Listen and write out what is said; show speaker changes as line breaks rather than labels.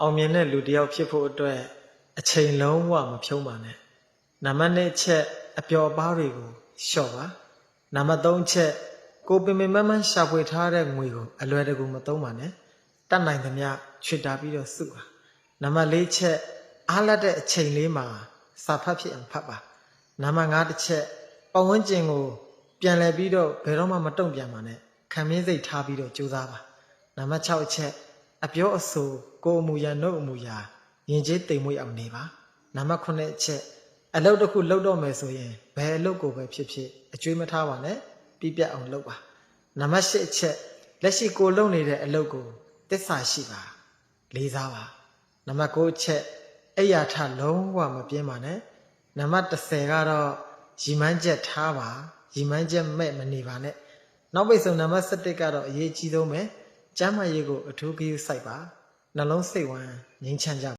အောင်မြင်တဲ့လူတစ်ယောက်ဖြစ်ဖို့အတွက်အချိန်လုံးဝမဖြုံးပါနဲ့နံပါတ်1ချက်အပျော်အပါးတွေကိုလျှော့ပါနံပါတ်3ချက်ကိုပင်ပင်မန်းမန်းရှာဖွေထားတဲ့ငွေကိုအလွယ်တကူမသုံးပါနဲ့တတ်နိုင်သမျှချွတ်တာပြီးတော့စုပါနံပါတ်4ချက်အားလက်တဲ့အချိန်လေးမှာစာဖတ်ဖြစ်အောင်ဖတ်ပါနံပါတ်5တစ်ချက်ပတ်ဝန်းကျင်ကို ပြန်လည်ပြီးတော့ဘယ်တော့မှမတုံ့ပြန်ပါနဲ့ခံမင်းစိတ်ထားပြီးတော့ကြိုးစားပါနံပါတ်6အချက် အပြောအဆိုကိုယ်အမူအရာနှုတ်အမူအရာယဉ်ကျေးတိမ်မွေ့အောင်နေပါနံပါတ်9အချက်အလုပ်တစ်ခုလုပ်တော့မယ်ဆိုရင်ဘယ်အလုပ်ကိုပဲဖြစ်ဖြစ်အကျွေးမထားပါနဲ့ပြပြအောင်လုပ်ပါနံပါတ်10အချက်လက်ရှိကိုလုပ်နေတဲ့အလုပ်ကိုတစ္ဆာရှိပါလေးစားပါနံပါတ်9အချက်အိယာထလုံးဝမပြင်းပါနဲ့နံပါတ်10ကတော့ရီမန်းချက်ထားပါရီမန်းချက်မဲ့မနေပါနဲ့နောက်ပိတ်ဆုံးနံပါတ်7ကတော့အရေးကြီးဆုံးပဲ ကျမ်းမာရေးကိုအထူးဂရုစိုက်ပါနှလုံးစိတ်ဝမ်းငြိမ်းချမ်းကြ